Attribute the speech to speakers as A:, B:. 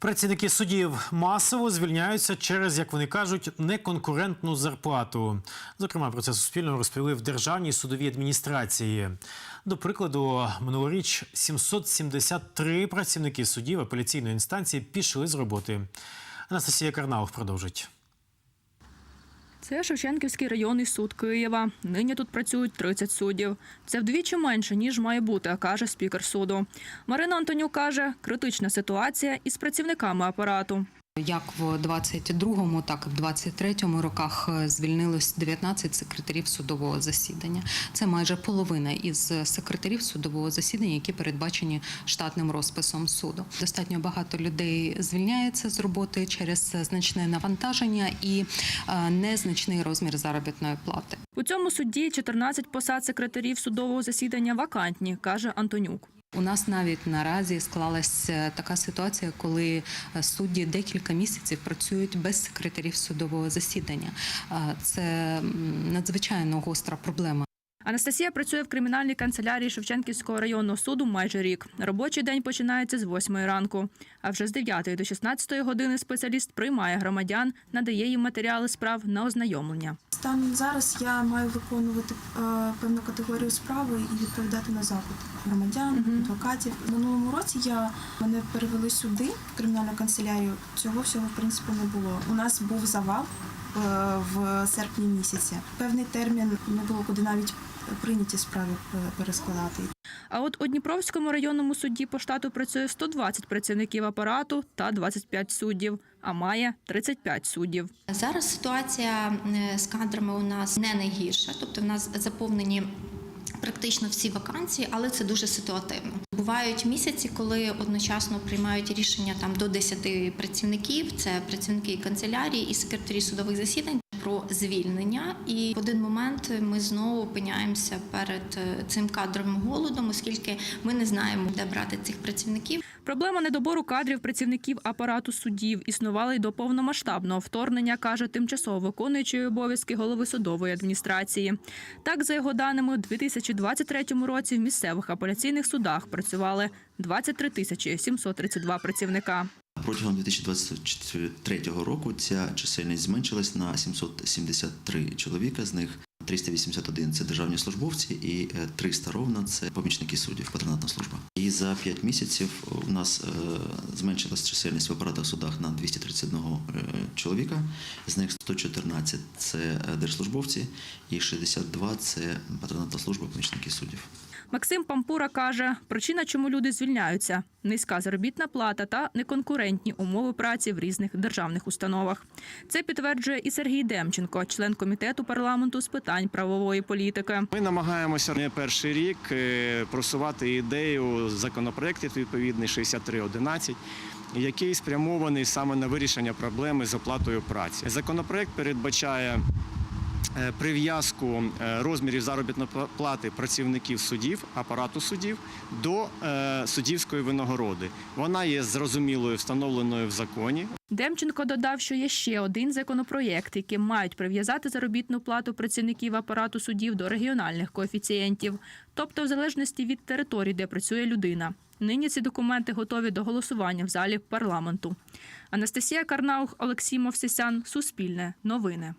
A: Працівники судів масово звільняються через, як вони кажуть, неконкурентну зарплату. Зокрема, про це Суспільному розповіли в Державній судовій адміністрації. До прикладу, минулоріч 773 працівники судів апеляційної інстанції пішли з роботи. Анастасія Карнаух продовжить.
B: Це Шевченківський районний суд Києва. Нині тут працюють 30 суддів. Це вдвічі менше, ніж має бути, каже спікер суду. Марина Антонюк каже, критична ситуація із працівниками апарату.
C: Як в 22-му, так і в 23-му роках е, звільнилось 19 секретарів судового засідання. Це майже половина із секретарів судового засідання, які передбачені штатним розписом суду. Достатньо багато людей звільняється з роботи через значне навантаження і е, незначний розмір заробітної плати.
B: У цьому суді 14 посад секретарів судового засідання вакантні, каже Антонюк.
C: У нас навіть наразі склалася така ситуація, коли е, судді декілька місяців працюють без секретарів судового засідання. Е, Це надзвичайно гостра проблема.
B: Анастасія працює в кримінальній канцелярії Шевченківського районного суду майже рік. Робочий день починається з 8 ранку. А вже з 9 до 16 години спеціаліст приймає громадян, надає їм матеріали справ на ознайомлення.
D: Станом зараз я маю виконувати е, певну категорію справи і відповідати на запит громадян, адвокатів. В минулому році я мене перевели сюди, в кримінальну канцелярію. Цього всього в принципі не було. У нас був завал в серпні місяці. Певний термін не було куди навіть прийняті справи е, перескладати.
B: А от у Дніпровському районному суді по штату працює 120 працівників апарату та 25 суддів, а має 35 суддів.
E: Зараз ситуація е, з кадрами у нас не найгірша, тобто в нас заповнені. Практично всі вакансії, але це дуже ситуативно. Бувають місяці, коли одночасно приймають рішення там до 10 працівників. Це працівники канцелярії і секретарі судових засідань про звільнення. І в один момент ми знову опиняємося перед е, цим кадровим голодом, оскільки ми не знаємо, де брати цих працівників.
B: Проблема недобору кадрів працівників апарату судів існувала й до повномасштабного вторгнення, каже тимчасово виконуючий обов'язки голови судової адміністрації. Так, за його даними, у 2023 році в місцевих апеляційних судах працювали 23 тисячі 732 працівника.
F: Протягом 2023 року ця чисельність зменшилась на 773 чоловіка. З них 381 – це державні службовці і е, 300 ровно – це помічники суддів, патронатна служба. І за 5 місяців у нас е, зменшилась чисельність в апаратах судах на 231 е, чоловіка. З них 114 – це е, держслужбовці і 62 – це патронатна служба, помічники суддів.
B: Максим Пампура каже, причина, чому люди звільняються – низька заробітна плата та неконкурентні умови праці в різних державних установах. Це підтверджує і Сергій Демченко, член комітету парламенту з питань правової політики.
G: Ми намагаємося не перший рік е, просувати ідею законопроєктів відповідний 6311, який спрямований саме на вирішення проблеми з оплатою праці. Законопроєкт передбачає прив'язку е, розмірів заробітної плати працівників судів, апарату судів до е, суддівської винагороди. Вона є зрозумілою, встановленою в законі.
B: Демченко додав, що є ще один законопроєкт, яким мають прив'язати заробітну плату працівників апарату судів до регіональних коефіцієнтів, тобто в залежності від території, де працює людина. Нині ці документи готові до голосування в залі парламенту. Анастасія Карнаух, Олексій Мовсисян, Суспільне, Новини.